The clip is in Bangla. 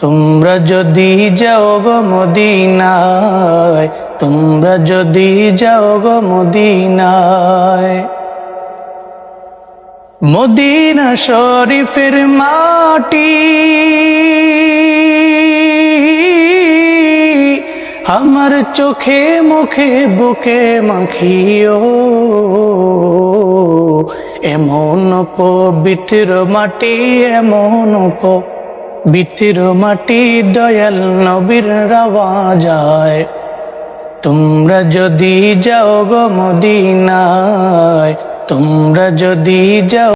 তোমরা যদি যাও গো মদিনায়, তোমরা যদি যাও গো মদিনায়। মদিনা শরীফের মাটি, আমার চোখে মুখে, বুকে মাখিও। এমন পবিত্র মাটি, এমন পবিত্র মাটি দয়াল নবীর রাওয়া যায়। তোমরা যদি যাও গো মদিনায় তোমরা যদি যাও